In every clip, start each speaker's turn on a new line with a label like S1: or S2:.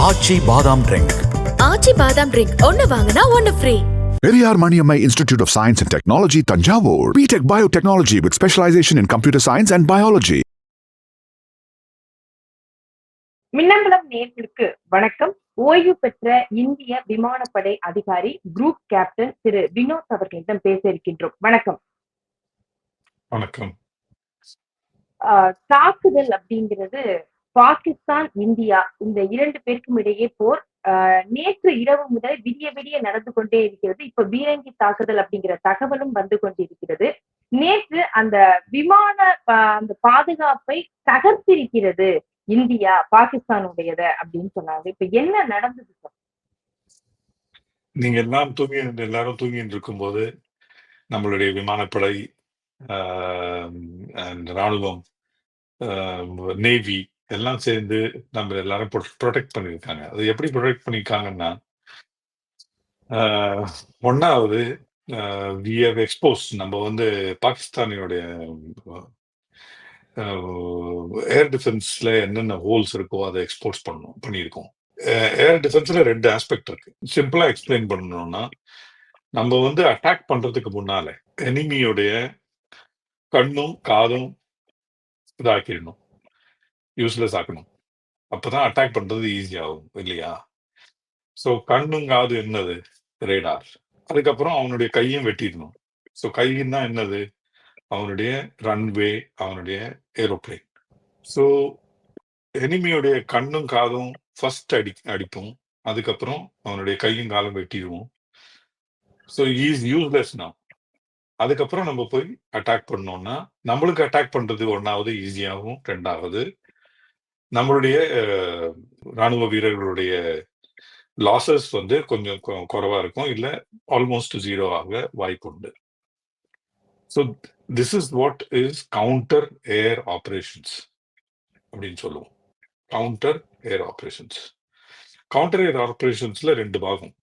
S1: ஆச்சி பாதாம் ட்ரிங்க்.
S2: ஆச்சி பாதாம் ட்ரிங்க் ஒன்னு வாங்கினா ஒன்னு free
S3: Periyar Maniammai Institute of Science and Technology, Tanjavur. BTech Biotechnology with specialization in computer science and biology.
S4: Minnambalam நேர்களுக்கு வணக்கம். ஓய்வு பெற்ற இந்திய விமானப்படை அதிகாரி குரூப் கேப்டன் திரு வினோத் அவர்களிடம் பேச இருக்கின்றோம். வணக்கம்.
S5: வணக்கம்.
S4: ஆஹ் தாக்குதல் அப்படிங்கிறது பாகிஸ்தான் இந்தியா இந்த இரண்டு பேருக்கும் இடையே போர் நேற்று இரவு முதல் விடிய விடிய நடந்து கொண்டே இருக்கிறது. இப்ப பீரங்கி தாக்குதல் அப்படிங்கிற தகவலும் வந்து கொண்டிருக்கிறது. நேற்று அந்த விமான அந்த பாதுகாப்பை தகர்த்திருக்கிறது இந்தியா பாகிஸ்தானுடையத அப்படின்னு சொன்னாங்க. இப்ப என்ன நடந்தது
S5: நீங்க எல்லாம் தூங்கி எல்லாரும் தூங்கிட்டு இருக்கும்போது நம்மளுடைய விமானப்படை ஆஹ், ராணுவம் நேவி எல்லாம் சேர்ந்து நம்ம எல்லாரும் ப்ரொடெக்ட் பண்ணியிருக்காங்க. அது எப்படி ப்ரொடெக்ட் பண்ணியிருக்காங்கன்னா ஆஹ், வி ஹவ் எக்ஸ்போஸ் நம்ம வந்து பாகிஸ்தானியோடைய ஏர் டிஃபென்ஸ்ல என்னென்ன ஹோல்ஸ் இருக்கோ அதை எக்ஸ்போர்ட்ஸ் பண்ணோம் பண்ணியிருக்கோம். ஏர் டிஃபென்ஸ்ல ரெண்டு ஆஸ்பெக்ட் இருக்கு. சிம்பிளா எக்ஸ்பிளைன் பண்ணணும்னா நம்ம வந்து அட்டாக் பண்றதுக்கு முன்னால எனிமியோடைய கண்ணும் காதும் இதாக்கிடணும். யூஸ்லெஸ் ஆக்கணும். அப்பதான் அட்டாக் பண்றது ஈஸியாகும் இல்லையா? ஸோ கண்ணும் காது என்னது? ரேடார் அதுக்கப்புறம் அவனுடைய கையும் வெட்டிடணும். ஸோ கையின்னா என்னது? அவனுடைய ரன்வே அவனுடைய ஏரோப்ளேன் ஸோ எனிமியுடைய கண்ணும் காதும் ஃபர்ஸ்ட் அடி அடிப்போம். அதுக்கப்புறம் அவனுடைய கையும் காலும் வெட்டிடுவோம். ஸோ ஈஸ் யூஸ்லெஸ் நான் அதுக்கப்புறம் நம்ம போய் அட்டாக் பண்ணோம்னா நம்மளுக்கு அட்டாக் பண்றது ஒன்றாவது ஈஸியாகவும் ரெண்டாவது நம்மளுடைய ராணுவ வீரர்களுடைய லாசஸ் வந்து கொஞ்சம் கொ- குறைவா இருக்கும். இல்ல ஆல்மோஸ்ட் ஜீரோ ஆக வாய்ப்பு உண்டு. So this is what is counter air operations அப்படின்னு சொல்லுவோம். Counter air operations counter air ஆப்ரேஷன்ஸ்ல ரெண்டு பாகம்.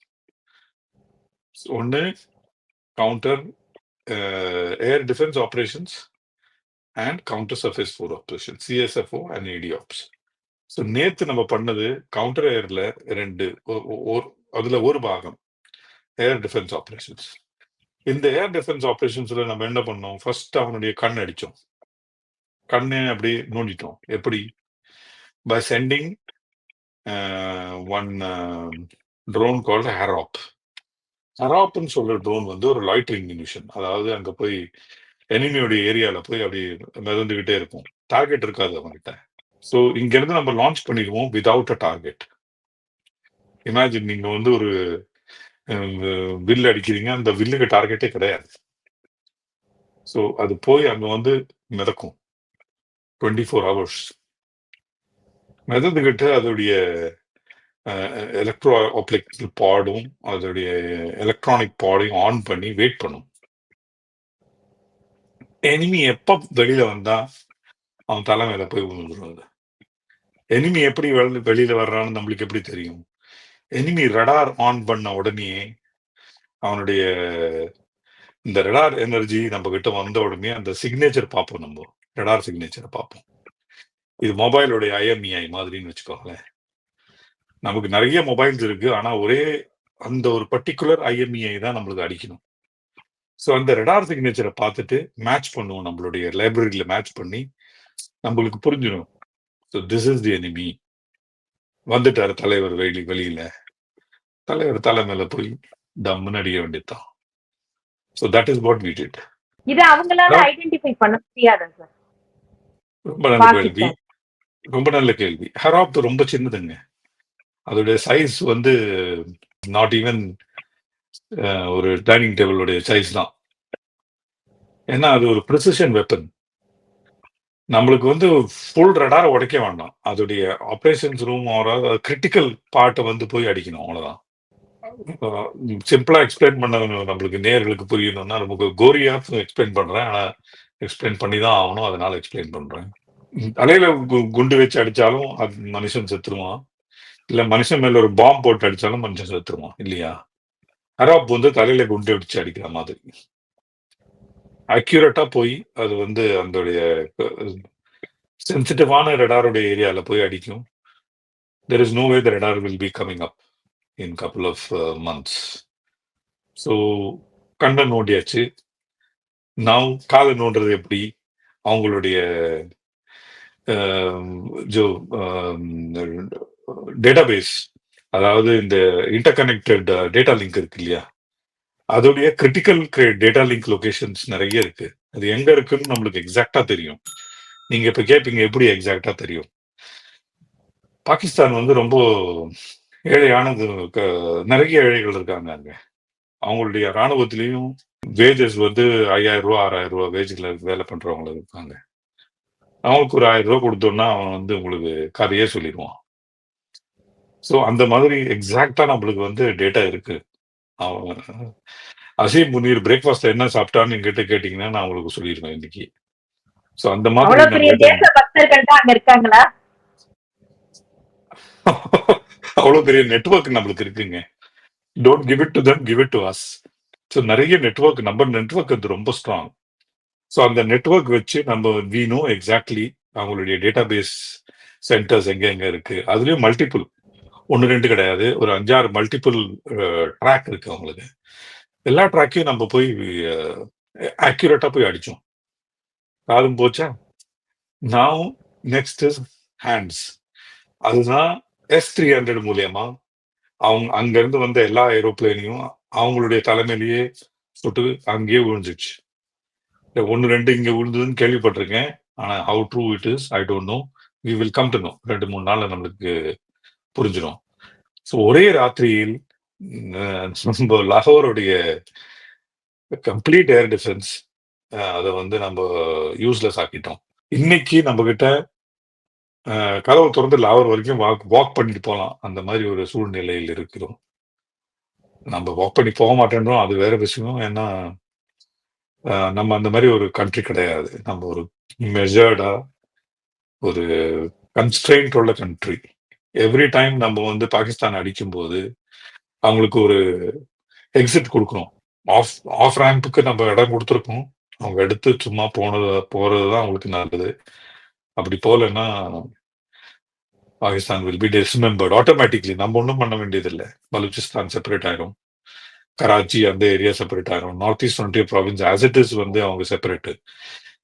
S5: ஒன்று counter air defence operations and counter surface force operation CSFO and AD ops so நேத்து நம்ம பண்ணது கவுண்டர் ஏர்ல ரெண்டு ஒ- ஒரு- அதுல ஒரு பாகம் ஏர் டிஃபென்ஸ் ஆப்ரேஷன்ஸ் இந்த ஏர் டிஃபென்ஸ் ஆப்ரேஷன்ஸ்ல நம்ம என்ன பண்ணோம்? ஃபர்ஸ்ட் அவனுடைய கண் அடிச்சோம். கண்ணை அப்படியே நோண்டிட்டோம். எப்படி? By sending one drone call Harop ஹெராப்னு சொல்ற ட்ரோன் வந்து ஒரு லாய்டரிங் மிஷன் அதாவது அங்க போய் எனிமியோடைய ஏரியால போய் அப்படி மிதந்துகிட்டே இருக்கும். டார்கெட் இருக்காது அவன்கிட்ட. ஸோ இங்கேருந்து நம்ம லான்ச் பண்ணிடுவோம் விதவுட் அ டார்கெட் இமேஜின் நீங்க வந்து ஒரு வில் அடிக்கிறீங்க அந்த வில்லுக்கு டார்கெட்டே கிடையாது. ஸோ அது போய் அங்க வந்து மிதக்கும். டுவெண்ட்டி ஃபோர் ஹவர்ஸ் மிதந்துக்கிட்டு அதோடைய எலக்ட்ரோ ஆப்ளிக்கல் பாடும் அதோடைய எலக்ட்ரானிக் பாடையும் ஆன் பண்ணி வெயிட் பண்ணும். எனிமி எப்போ வெளியில வந்தால் அவன் தலைமையில போய் விழுந்துருவாங்க. எனிமி எப்படி வெளியில வர்றான்னு நம்மளுக்கு எப்படி தெரியும்? எனிமி ரடார் ஆன் பண்ண உடனே அவனுடைய இந்த ரெடார் எனர்ஜி நம்ம கிட்ட வந்த உடனே அந்த சிக்னேச்சர் பார்ப்போம் நம்ம. ரெடார் சிக்னேச்சரை பார்ப்போம். இது மொபைலுடைய ஐஎம்இஐ மாதிரின்னு வச்சுக்கோங்களேன். நமக்கு நிறைய மொபைல்ஸ் இருக்கு. ஆனா ஒரே அந்த ஒரு பர்டிகுலர் ஐஎம்இஐ தான் நம்மளுக்கு அடிக்கணும். ஸோ அந்த ரெடார் சிக்னேச்சரை பார்த்துட்டு மேட்ச் பண்ணுவோம் நம்மளுடைய லைப்ரரியில மேட்ச் பண்ணி நம்மளுக்கு புரிஞ்சிடும் so this is the enemy வந்துட்டாரு தலைவர் வெளி வெளியில. தலைவர் தலை மேல போய் டம்முன்னு அடிக்க வேண்டியதுதான் so that is what we did
S4: இதை அவங்களால? ஐடென்டிஃபை பண்ண முடியாதா சார்.
S5: ரொம்ப நல்ல கேள்வி. ரொம்ப நல்ல கேள்வி. ஹெராப் ரொம்ப சின்னதுங்க. அதோடைய சைஸ் வந்து நாட் ஈவன் ஒரு டைனிங் டேபிளுடைய சைஸ் தான். ஏன்னா அது ஒரு ப்ரிசிஷன் வெப்பன் நம்மளுக்கு வந்து ஃபுல் ரடார் உடைக்க வேண்டாம். அதோடைய ஆப்ரேஷன்ஸ் ரூம் ஆறாவது கிரிட்டிக்கல் பார்ட்டை வந்து போய் அடிக்கணும் அவ்வளோதான் சிம்பிளாக எக்ஸ்பிளைன் பண்ண நம்மளுக்கு நேர்களுக்கு புரியணும்னா நமக்கு கோரியா எக்ஸ்பிளைன் பண்றேன். ஆனால் எக்ஸ்பிளைன் பண்ணி தான் ஆகணும் அதனால எக்ஸ்பிளைன் பண்றேன். தலையில் கு- குண்டு வச்சு அடிச்சாலும் அது மனுஷன் செத்துருவான். இல்லை மனுஷன் மேலே ஒரு பாம்பு போட்டு அடித்தாலும் மனுஷன் செத்துருவான் இல்லையா? அராப் வந்து தலையில குண்டு வச்சு அடிக்கிற மாதிரி. அக்யூரேட்டா போய் அது வந்து அதோடைய சென்சிட்டிவான ரெடாருடைய ஏரியால போய் அடிக்கும். There is no way the radar will be coming up in couple of months so So கண்ணை நோண்டியாச்சு. நான் காதை நோண்டுறது எப்படி? அவங்களுடைய ஜோ டேட்டாபேஸ் அதாவது இந்த இன்டர்கனெக்டட் டேட்டா லிங்க் இருக்கு இல்லையா? அதோடைய கிரிட்டிக்கல் டேட்டா லிங்க் லொகேஷன்ஸ் நிறைய இருக்கு. அது எங்க இருக்குன்னு நம்மளுக்கு எக்ஸாக்டா தெரியும். நீங்க இப்ப கேட்பீங்க எப்படி எக்ஸாக்டா தெரியும்? பாகிஸ்தான் வந்து ரொம்ப ஏழையானது க- நிறைய ஏழைகள் இருக்காங்க அங்க. அவங்களுடைய இராணுவத்திலையும் வேஜஸ் வந்து ஐயாயிரம் ரூபா ஆறாயிரம் ரூபா வேஜ்ல வேலை பண்றவங்க இருக்காங்க. அவங்களுக்கு ஒரு ஆயிரம் ரூபா கொடுத்தோம்னா அவன் வந்து உங்களுக்கு கதையே சொல்லிடுவான். ஸோ அந்த மாதிரி எக்ஸாக்டா நம்மளுக்கு வந்து டேட்டா இருக்கு. அவன் அசீம் முனீர் பிரேக்ஃபாஸ்ட் என்ன சாப்பிட்டான்னு என்கிட்ட கேட்டீங்கன்னா நான் உங்களுக்கு சொல்லிடுவேன் இன்னைக்கு. ஸோ அந்த மாதிரி
S4: அவ்வளவு பெரிய
S5: நெட்வொர்க் நம்மளுக்கு இருக்குங்க. Don't give it to them give it to us so நிறைய நெட்வொர்க் நம்ம நெட்வொர்க் அது ரொம்ப ஸ்ட்ராங் ஸோ அந்த நெட்வொர்க் வச்சு நம்ம வி நோ எக்ஸாக்ட்லி அவங்களுடைய டேட்டாபேஸ் சென்டர்ஸ் எங்க எங்க இருக்கு. அதுலயும் மல்டிபிள் ஒன்று ரெண்டு கிடையாது. ஒரு அஞ்சாறு மல்டிபிள் ட்ராக் இருக்கு அவங்களுக்கு. எல்லா ட்ராக்கையும் நம்ம போய் ஆக்யூரேட்டாக போய் அடித்தோம் காதும் போச்சா? நான் நெக்ஸ்ட் இஸ் ஹேண்ட்ஸ் அதுதான் எஸ் த்ரீ ஹண்ட்ரட் மூலியமா அவங்க அங்கேருந்து வந்த எல்லா ஏரோப்ளேனையும் அவங்களுடைய தலைமையிலேயே சுட்டு அங்கேயே விழுந்துச்சு. ஒன்று ரெண்டு இங்கே விழுந்ததுன்னு கேள்விப்பட்டிருக்கேன். ஆனால் how true it is I don't know we will come to know ரெண்டு மூணு நாளில் நம்மளுக்கு புரிஞ்சிடும் ஸோ ஒரே ராத்திரியில் நம்ம லாகோருடைய கம்ப்ளீட் ஏர் டிஃபென்ஸ் அதை வந்து நம்ம யூஸ்லெஸ் ஆக்கிட்டோம். இன்னைக்கு நம்ம கிட்ட கதவை திறந்து லாகூர் வரைக்கும் வாக் வாக் பண்ணிட்டு போகலாம் அந்த மாதிரி ஒரு சூழ்நிலையில் இருக்கிறோம். நம்ம வாக் பண்ணி போக மாட்டேன்றோம். அது வேற விஷயம். ஏன்னா நம்ம அந்த மாதிரி ஒரு கண்ட்ரி கிடையாது. நம்ம ஒரு மெஜர்டா ஒரு கன்ஸ்ட்ரெயின்ட் உள்ள கண்ட்ரி எவ்ரி டைம் நம்ம வந்து பாகிஸ்தான் அடிக்கும்போது அவங்களுக்கு ஒரு எக்ஸிட் கொடுக்கணும். ஆஃப் ஆஃப் ரேம்புக்கு நம்ம இடம் கொடுத்துருக்கோம். அவங்க எடுத்து சும்மா போனது போறது தான் அவங்களுக்கு நல்லது. அப்படி போகலன்னா Pakistan will be dismembered automatically நம்ம ஒன்றும் பண்ண வேண்டியதில்லை. பலூச்சிஸ்தான் செப்பரேட் ஆயிரும். கராச்சி அந்த ஏரியா செப்பரேட் ஆயிரும். நார்த் ஈஸ்ட் ஒன்றிய ப்ராவின்ஸ் ஆஸ் இட் இஸ் வந்து அவங்க செப்பரேட்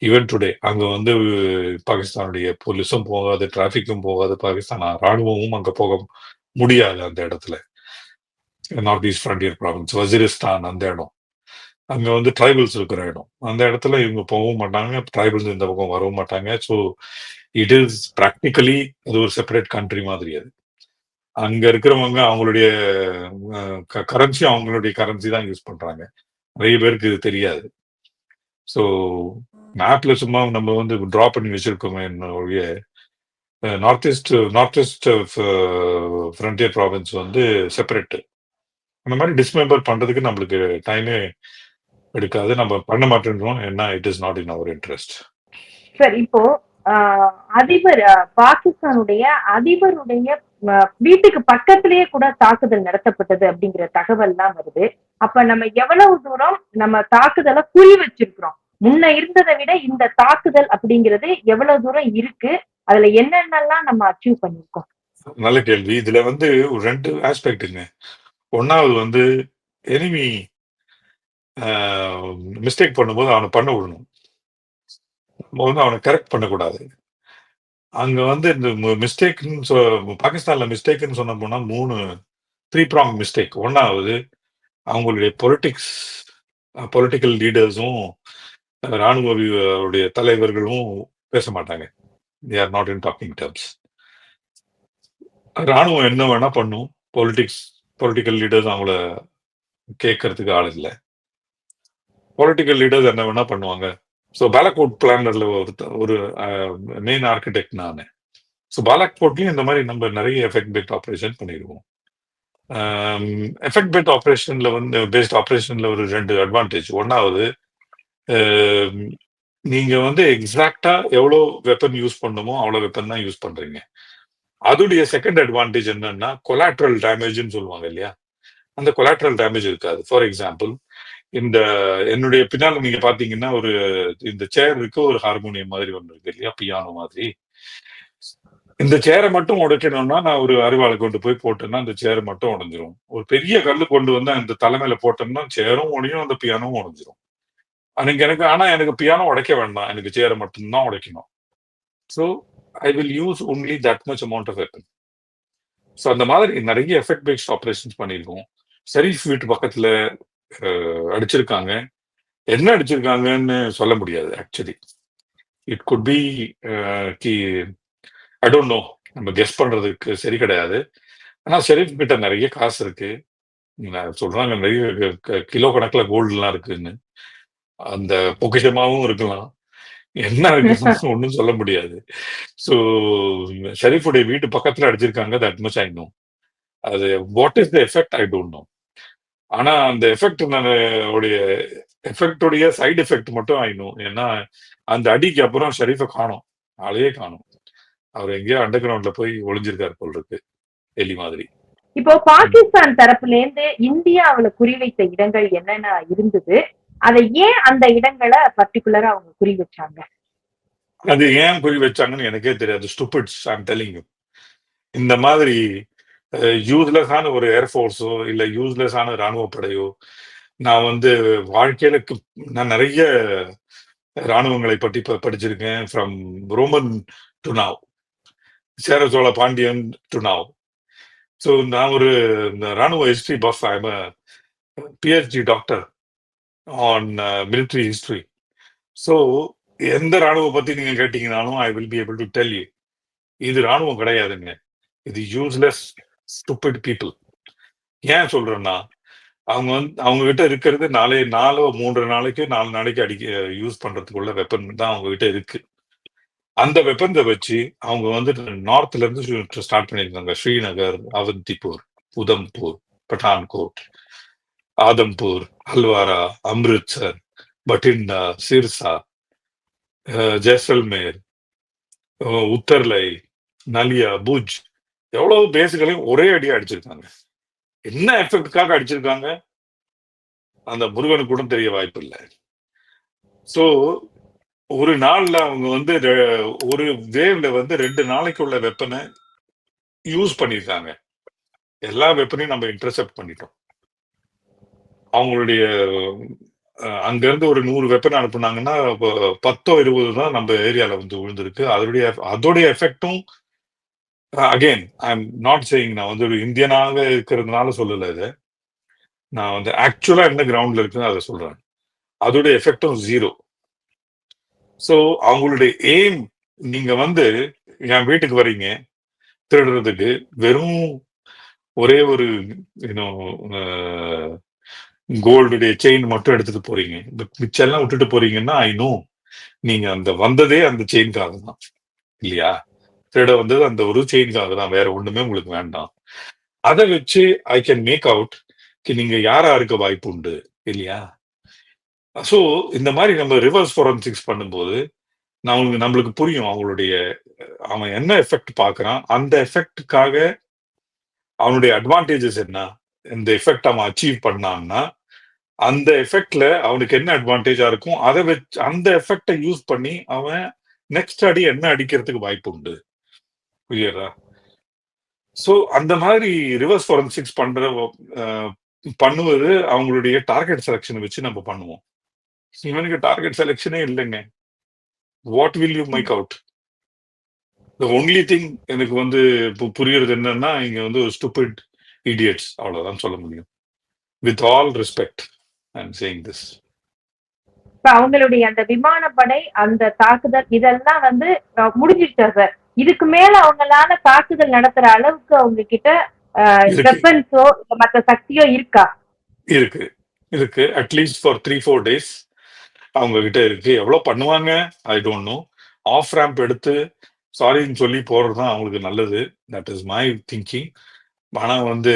S5: ஈவன் டுடே அங்க வந்து பாகிஸ்தானுடைய போலீஸும் போகாது டிராஃபிக்கும் போகாது பாகிஸ்தான் ராணுவமும் அங்க போக முடியாது அந்த இடத்துல. North east frontier province Waziristan அந்த இடம். அங்க வந்து ட்ரைபல்ஸ் இருக்கிற இடம். அந்த இடத்துல இவங்க போகவும் மாட்டாங்க ட்ரைபல்ஸ் இந்த பக்கம் வரவும் மாட்டாங்க. ஸோ இட் இஸ் ப்ராக்டிக்கலி அது ஒரு செப்பரேட் கண்ட்ரி மாதிரி அது. அங்க இருக்கிறவங்க அவங்களுடைய கரன்சி அவங்களுடைய கரன்சி தான் யூஸ் பண்றாங்க. நிறைய பேருக்கு இது தெரியாது. ஸோ மேப்ல சும்மா நம்ம வந்து டிரா பண்ணி வச்சிருக்கோமே ஒழிய north east north east frontier province வந்து செப்பரேட்டு அந்த மாதிரி டிஸ்மெம்பர் பண்றதுக்கு நம்மளுக்கு டைமே எடுக்காது. நம்ம பண்ண மாட்டேன்றோம். ஏன்னா it is not in our interest
S4: sir இப்போ அதிபர் பாகிஸ்தானுடைய அதிபருடைய வீட்டுக்கு பக்கத்திலேயே கூட தாக்குதல் நடத்தப்பட்டது அப்படிங்கிற தகவல்லாம் வருது. அப்ப நம்ம எவ்வளவு தூரம் நம்ம தாக்குதலை குறி வச்சிருக்கிறோம்? முன்ன இருந்ததை விட இந்த தாக்குதல் அப்படிங்கிறது எவ்வளவு தூரம் இருக்கு? அதுல என்னென்னலாம் நம்ம அச்சீவ் பண்ணிருக்கோம்?
S5: நல்ல கேள்வி. இதுல வந்து ஒரு ரெண்டு ஆஸ்பெக்ட்டுங்க ஒன்னாவது வந்து எனிமி மிஸ்டேக் பண்ணும்போது அவனை பண்ண விடணும். நம்ம வந்து அவனை கரெக்ட் பண்ணக்கூடாது. அங்க வந்து இந்த மிஸ்டேக்னு சொ பாகிஸ்தான்ல மிஸ்டேக்னு சொன்ன போனா மூணு த்ரீ ப்ராங் மிஸ்டேக் ஒன்னாவது அவங்களுடைய பொலிட்டிக்ஸ் பொலிட்டிக்கல் லீடர்ஸும் ராணுவ தலைவர்களும் பேச மாட்டாங்க. They are not in talking terms ராணுவம் என்ன வேணா பண்ணும். பொலிட்டிக்ஸ் பொலிட்டிக்கல் லீடர்ஸ் அவங்கள கேட்கறதுக்கு ஆள் இல்லை. பொலிட்டிக்கல் லீடர்ஸ் என்ன வேணா பண்ணுவாங்க. ஸோ பாலக்கோட் பிளானர்ல ஒருத்த ஒரு மெயின் ஆர்கிடெக்ட் நான். ஸோ பாலக்கோட்லயும் இந்த மாதிரி நம்ம நிறைய எஃபெக்ட் பேட் ஆப்ரேஷன் பண்ணிடுவோம் எஃபெக்ட் பேட் ஆப்ரேஷன்ல வந்து பேஸ்ட் ஆப்ரேஷன்ல ஒரு ரெண்டு அட்வான்டேஜ் ஒன்னாவது நீங்க வந்து எக்ஸாக்டா எவ்வளோ வெப்பன் யூஸ் பண்ணுமோ அவ்வளோ வெப்பன் தான் யூஸ் பண்றீங்க. அதுடைய செகண்ட் அட்வான்டேஜ் என்னன்னா கொலாட்ரல் டேமேஜ்னு சொல்லுவாங்க இல்லையா? அந்த கொலாட்ரல் டேமேஜ் இருக்காது. ஃபார் எக்ஸாம்பிள் இந்த என்னுடைய பின்னால் நீங்க பாத்தீங்கன்னா ஒரு இந்த சேர் இருக்கு ஒரு ஹார்மோனியம் மாதிரி ஒன்று இருக்கு இல்லையா? பியானோ மாதிரி. இந்த சேரை மட்டும் உடைக்கணும்னா நான் ஒரு அருவாளை கொண்டு போய் போட்டேன்னா அந்த சேர் மட்டும் உடஞ்சிரும். ஒரு பெரிய கல் கொண்டு வந்து அந்த தலைமையில போட்டோம்னா சேரும் உடையும் அந்த பியானோவும் உடஞ்சிரும். அன்னைக்கு எனக்கு ஆனா எனக்கு பியானோ உடைக்க வேண்டாம். எனக்கு சேரை மட்டும்தான் உடைக்கணும். So I will use only that much amount of weapon so அந்த மாதிரி நிறைய எஃபெக்ட் பேஸ்ட் ஆப்ரேஷன்ஸ் பண்ணியிருக்கோம். ஷெரீஃப் வீட்டு பக்கத்துல அடிச்சிருக்காங்க. என்ன அடிச்சிருக்காங்கன்னு சொல்ல முடியாது ஆக்சுவலி இட் குட் பி கி ஐ டோன்ட் நோ நம்ம கெஸ் பண்றதுக்கு சரி கிடையாது. ஆனா ஷெரீஃப் கிட்ட நிறைய காசு இருக்கு. சொல்றாங்க நிறைய க- கிலோ கணக்குல கோல்டுலாம் இருக்குன்னு. அந்த பொக்கிஷமாவும் இருக்கலாம். என்ன இருக்குன்னு ஒன்றும் சொல்ல முடியாது. ஸோ ஷெரீஃபுடைய வீட்டு பக்கத்துல அடிச்சிருக்காங்க தட் மச் ஐ நோ அது what is the effect I don't know ஆனா அந்த எஃபெக்ட் நான் உடைய எஃபெக்டுடைய சைடு எஃபெக்ட் மட்டும் ஐ நோ ஏன்னா அந்த அடிக்கு அப்புறம் ஷெரீஃபை காணோம். ஆளையே காணோம். அவர் எங்கேயோ அண்டர் கிரவுண்ட்ல போய் ஒளிஞ்சிருக்காரு போல் இருக்கு எலி மாதிரி.
S4: இப்போ பாகிஸ்தான் தரப்புல இருந்து இந்தியாவுல குறிவைத்த இடங்கள் என்னென்ன இருந்தது? அதை ஏன் அந்த இடங்களை பர்டிகுலரா அவங்க குறி வச்சாங்க?
S5: அது ஏன் குறி வச்சாங்கன்னு எனக்கே தெரியாது. ஸ்டூபிட்ஸ் ஐம் டெல்லிங் இந்த மாதிரி யூஸ்லெஸ்ஸான ஒரு ஏர்ஃபோர்ஸோ இல்ல யூஸ்லெஸ்ஸான ராணுவ படையோ நான் வந்து வாழ்க்கையில நான் நிறைய ராணுவங்களை பற்றி ப- படிச்சிருக்கேன். From Roman to now Chera Chola Pandiyan to now so நான் ஒரு இந்த ராணுவ history buff I'm PhD doctor on uh, military history. எந்த ராணுவ பத்தி நீங்க கேட்டீங்கனாலும் I will be able to tell you இது ராணுவம் கிடையாதுங்க. இது யூஸ்லெஸ் ஸ்டூபிட் பீப்புள் ஏன் சொல்றேன்னா அவங்க வந்து அவங்க கிட்ட இருக்கிறது நாளை நாலு மூன்று நாளைக்கு நாலு நாளைக்கு அடிக்க யூஸ் பண்றதுக்குள்ள வெப்பன் தான் அவங்க கிட்ட இருக்கு. அந்த வெப்பன்ஸை வச்சு அவங்க வந்து நார்த்ல இருந்து ஸ்டார்ட் பண்ணியிருக்காங்க. ஸ்ரீநகர் அவந்திப்பூர் உதம்பூர் பட்டான்கோட். ஆதம்பூர் ஹல்வாரா அம்ரித்சர் பட்டிண்டா சிர்சா ஜெய்சல்மேர் உத்தர்லை நலியா புஜ் எவ்வளவு பேசுகளையும் ஒரே அடியா அடிச்சிருக்காங்க. என்ன எஃபெக்டுக்காக அடிச்சிருக்காங்க? அந்த முருகனுக்கு கூட தெரிய வாய்ப்பு இல்லை ஸோ ஒரு நாள்ல அவங்க வந்து ரெ- ஒரு வேவ்ல வந்து ரெண்டு நாளைக்கு உள்ள வெப்பனை யூஸ் பண்ணியிருக்காங்க எல்லா வெப்பனையும் நம்ம இன்டர்செப்ட் பண்ணிட்டோம். அவங்களுடைய அங்கிருந்து ஒரு நூறு வெப்பன் அனுப்புனாங்கன்னா பத்தோ இருபது தான் நம்ம ஏரியால வந்து விழுந்திருக்கு. அதோடைய அதோடைய எஃபெக்டும் again I am not saying நான் வந்து ஒரு இந்தியனாக இருக்கிறதுனால சொல்லல இதை. நான் வந்து ஆக்சுவலா என்ன கிரவுண்ட்ல இருக்குன்னு அதை சொல்றேன். அதோடைய எஃபெக்டும் ஜீரோ ஸோ அவங்களுடைய எய்ம் நீங்க வந்து என் வீட்டுக்கு வர்றீங்க திருடுறதுக்கு வெறும் ஒரே ஒரு கோல்டுடைய செயின் மட்டும் எடுத்துட்டு போறீங்க. இந்த மிச்செல்லாம் விட்டுட்டு போறீங்கன்னா ஐ நோ நீங்க அந்த வந்ததே அந்த செயின்காக தான். இல்லையா? திருட வந்தது அந்த ஒரு செயின்காக தான். வேற ஒண்ணுமே உங்களுக்கு வேண்டாம். அதை வச்சு ஐ கேன் மேக் அவுட் நீங்க யாரா இருக்க வாய்ப்பு உண்டு? இல்லையா? ஸோ இந்த மாதிரி நம்ம ரிவர்ஸ் ஃபோரன்சிக்ஸ் பண்ணும்போது நான் நம்மளுக்கு புரியும் அவங்களுடைய அவன் என்ன எஃபெக்ட் பார்க்கறான். அந்த எஃபெக்டுக்காக அவனுடைய அட்வான்டேஜஸ் என்ன? இந்த எஃபெக்ட் அவன் அச்சீவ் பண்ணான்னா அந்த எஃபெக்ட்ல அவனுக்கு என்ன அட்வான்டேஜா இருக்கும்? அதை வச்சு அந்த எஃபெக்டை யூஸ் பண்ணி அவன் நெக்ஸ்ட் அடி என்ன அடிக்கிறதுக்கு வாய்ப்பு உண்டு? புரியுதா? ஸோ அந்த மாதிரி ரிவர்ஸ் ஃபோரன்சிக்ஸ் பண்ற பண்ணுவது அவங்களுடைய டார்கெட் செலெக்ஷனை வச்சு நம்ம பண்ணுவோம். இவனுக்கு டார்கெட் செலெக்ஷனே இல்லைங்க. What will you make out the only thing எனக்கு வந்து இப்போ புரியுறது என்னன்னா இங்க வந்து ஒரு ஸ்டூபிட் இடியட்ஸ் அவ்வளவுதான் சொல்ல முடியும். With all respect I am saying this
S4: அவங்களுடைய அந்த விமானப்படை அந்த தாக்குதல் இதெல்லாம் வந்து முடிஞ்சிருச்சா சார். இதுக்கு மேல அவங்களால தாக்குதல் நடத்துற அளவுக்கு அவங்க கிட்ட. வெப்பன்ஸோ மத்த சக்தியோ இருக்கா?
S5: இருக்கு. இருக்கு. At least for three four days அவங்க கிட்ட இருக்கு. எவ்வளவு பண்ணுவாங்க? I don't know off ramp எடுத்து சாரின்னு சொல்லி போறது தான் அவங்களுக்கு நல்லது. தட் இஸ் மை திங்கிங் ஆனா வந்து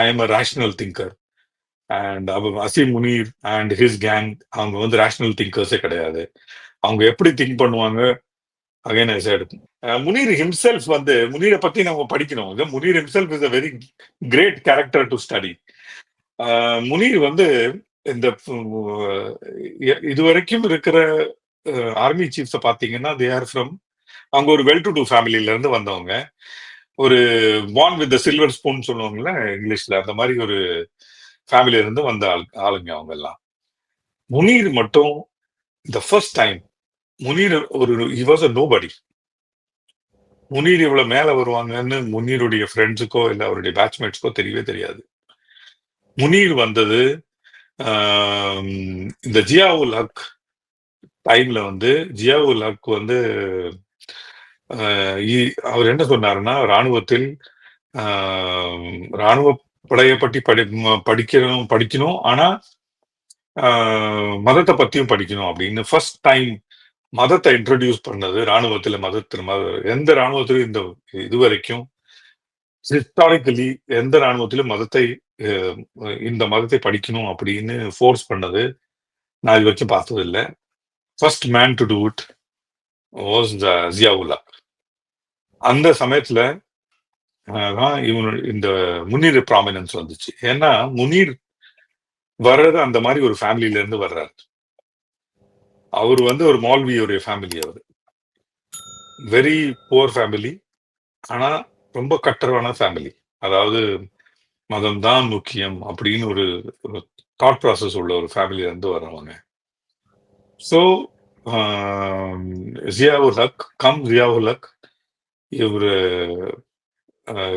S5: I am a rational thinker and Asim Munir and his gang அவங்க வந்து ரேஷனல் திங்கர்ஸே கிடையாது. அவங்க எப்படி திங்க் பண்ணுவாங்க? Again I said Munir himself வந்து முனீரை பத்தி நம்ம படிக்கணும். Munir himself is a very great character to study Munir வந்து இந்த இதுவரைக்கும் இருக்கிற ஆர்மி சீஃப்ஸை பார்த்தீங்கன்னா தே ஆர் ஃப்ரம் அவங்க ஒரு வெல் டு டூ ஃபேமிலில இருந்து வந்தவங்க. ஒரு பான் வித் சில்வர் ஸ்பூன் சொல்லுவாங்கல்ல இங்கிலீஷ்ல. அந்த மாதிரி ஒரு ஃபேமிலில இருந்து வந்த ஆள் ஆளுங்க அவங்க எல்லாம் முனீர் மட்டும் த ஃபர்ஸ்ட் டைம் முனீர் ஒரு he was a nobody Munir இவ்வளவு மேல வருவாங்கன்னு முனீருடைய ஃப்ரெண்ட்ஸுக்கோ இல்ல அவருடைய பேட்ச்மேட்ஸ்க்கோ தெரியவே தெரியாது. முனீர் வந்தது இந்த ஜியாவுல் ஹக் டைம்ல வந்து ஜியாவுல் ஹக் வந்து அவர் என்ன சொன்னாருன்னா ராணுவத்தில் ஆஹ், ராணுவ படையை பற்றி படி படிக்கணும் படிக்கணும். ஆனா ஆஹ், மதத்தை பத்தியும் படிக்கணும் அப்படின்னு ஃபர்ஸ்ட் டைம் மதத்தை இன்ட்ரடியூஸ் பண்ணது ராணுவத்துல மதத்தில் மத எந்த ராணுவத்திலும் இந்த இதுவரைக்கும் ஹிஸ்டாரிக்கலி எந்த ராணுவத்திலும் மதத்தை இந்த மதத்தை படிக்கணும் அப்படின்னு ஃபோர்ஸ் பண்ணது நான் இது வரைக்கும் பார்த்தது இல்லை first man to do it was the Ziaullah அந்த சமயத்துல தான் இவனு இந்த முனீர் ப்ராமினன்ஸ் வந்துச்சு. ஏன்னா முனீர் வர்றது அந்த மாதிரி ஒரு ஃபேமிலில இருந்து வர்றாரு. அவர் வந்து ஒரு மால்வியோடைய ஃபேமிலி அவர். வெரி புவர் ஃபேமிலி ஆனா ரொம்ப கட்டரவான ஃபேமிலி அதாவது மதம் தான் முக்கியம் அப்படின்னு ஒரு தாட் ப்ராசஸ் உள்ள ஒரு ஃபேமிலியில இருந்து வர்றவங்க. ஸோ ஜியாவுல் ஹக் கம் ஜியாவுல் ஹக் இவர்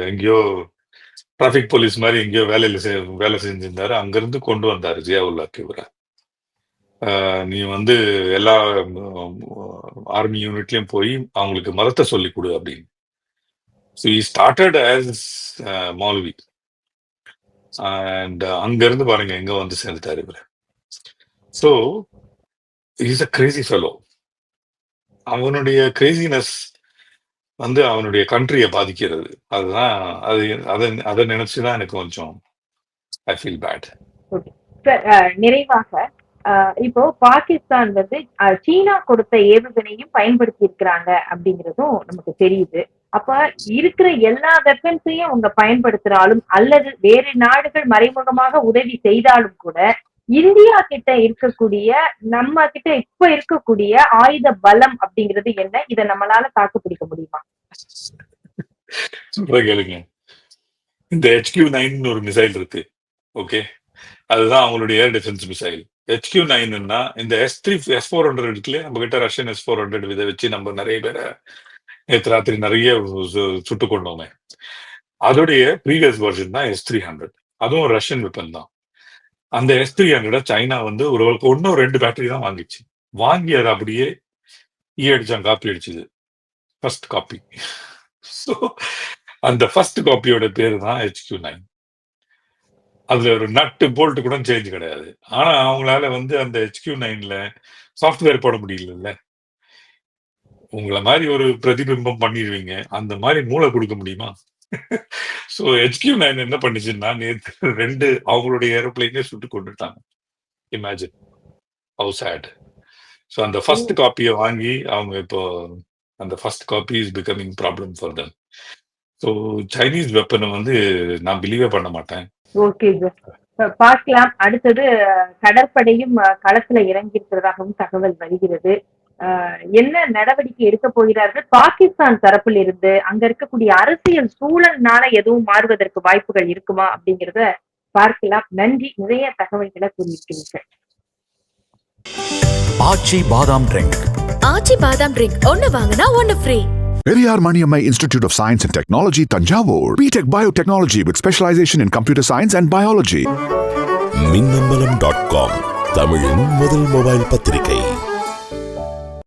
S5: எங்கேயோ டிராஃபிக் போலீஸ் மாதிரி எங்கேயோ வேலையில செய் வேலை செஞ்சிருந்தாரு. அங்கிருந்து கொண்டு வந்தாரு ஜியாவுல் உல்லாக்கு இவரை. ஆஹ் நீ வந்து எல்லா ஆர்மி யூனிட்லயும் போய் அவங்களுக்கு மதத்தை சொல்லி கொடு அப்படின்னு. So he started as maulvi and அங்கிருந்து பாருங்க எங்க வந்து சேர்ந்துட்டாரு இவர். So is a crazy fellow அவனுடைய கிரேசினஸ் வந்து அவனுடைய கண்ட்ரியை பாதிக்கிறது. அதுதான் அது அதை அதை நினைச்சுதான் எனக்கு கொஞ்சம் ஐ ஃபீல் பேட்
S4: நிறைவாக uh, இப்போ பாகிஸ்தான் வந்து சீனா கொடுத்த ஏவுகணையும் பயன்படுத்தி இருக்கிறாங்க அப்படிங்கிறதும் நமக்கு தெரியுது. அப்ப இருக்கிற எல்லா வெப்பன்ஸையும் அவங்க பயன்படுத்துறாலும் அல்லது வேறு நாடுகள் மறைமுகமாக உதவி செய்தாலும் கூட இந்தியா கிட்ட இருக்கக்கூடிய நம்ம கிட்ட இப்ப இருக்கக்கூடிய ஆயுத பலம் அப்படிங்கிறது என்ன? இதை நம்மளால தாக்கு பிடிக்க முடியுமா?
S5: சொல்ற கேளுங்க. இந்த ஹெச்கியூ நைன் ஒரு மிசைல் இருக்கு. ஓகே அதுதான் அவங்களுடைய ஏர் டிஃபென்ஸ் மிசைல் ஹெச்கியூ நைன்னா இந்த S three S four hundred இருக்குல்ல நம்ம கிட்ட ரஷ்யன் எஸ் ஃபோர் ஹண்ட்ரட் இதை வச்சு நம்ம நிறைய பேரை நேற்று ராத்திரி நிறைய சுட்டு கொண்டோமே. அதோடைய ப்ரீவியஸ் வெர்ஷன் தான் எஸ் த்ரீ ஹண்ட்ரட் அதுவும் ரஷ்யன் வெப்பன் தான். அந்த எஸ் த்ரீ ஹண்ட்ரட் சைனா வந்து ஒரு ஒன்னும் ரெண்டு பேட்டரி தான் வாங்கிச்சு. வாங்கி அதை அப்படியே ஈ அடிச்சான் காப்பி அடிச்சுது. ஃபர்ஸ்ட் காப்பி ஸோ அந்த ஃபர்ஸ்ட் காப்பியோட பேர் தான் ஹெச்கியூ நைன் அதுல ஒரு நட்டு போல்ட் கூட சேஞ்ச் கிடையாது. ஆனா அவங்களால வந்து அந்த ஹெச்கியூ நைன்ல சாஃப்ட்வேர் போட முடியல உங்களை மாதிரி ஒரு பிரதிபிம்பம் பண்ணிடுவீங்க. அந்த மாதிரி மூளை கொடுக்க முடியுமா? ஸோ ஹெச்கியூ நைன் என்ன பண்ணுச்சுன்னா நேற்று ரெண்டு அவங்களுடைய ஏரோப்ளைனே சுட்டு கொண்டுட்டாங்க. இமேஜின் ஹவு சேட் ஸோ அந்த ஃபர்ஸ்ட் காப்பியை வாங்கி அவங்க இப்போ அந்த first copy is becoming problem for them so Chinese வெப்பனை வந்து நான் பிலீவே பண்ண மாட்டேன்.
S4: ஓகே சார் பார்க்கலாம். அடுத்தது கடற்படையும் களத்துல இறங்கி இருக்கிறதாகவும் தகவல் வருகிறது. என்ன நடவடிக்கை எடுக்க போகிறார்கள்? பாகிஸ்தான் தரப்பில் இருந்து அங்க இருக்கக்கூடிய அரசியல் சூழல்னால எதுவும் மாறுவதற்கு வாய்ப்புகள் இருக்குமா அப்படிங்கிறத பார்க்கலாம். நன்றி. நிறைய தகவல்களை கூறியிருக்கிறீர்கள்
S1: ஆச்சி பாதாம் ட்ரிங்க்
S2: ஆச்சி பாதாம் ட்ரிங்க் ஒன்னு வாங்கினா ஒன்னு free
S3: Periyar Maniammai Institute of Science and Technology, Tanjavur. BTech Biotechnology with specialization in computer science and biology.
S6: Minnambalam dot com தமிழின் முதல் மொபைல் பத்திரிகை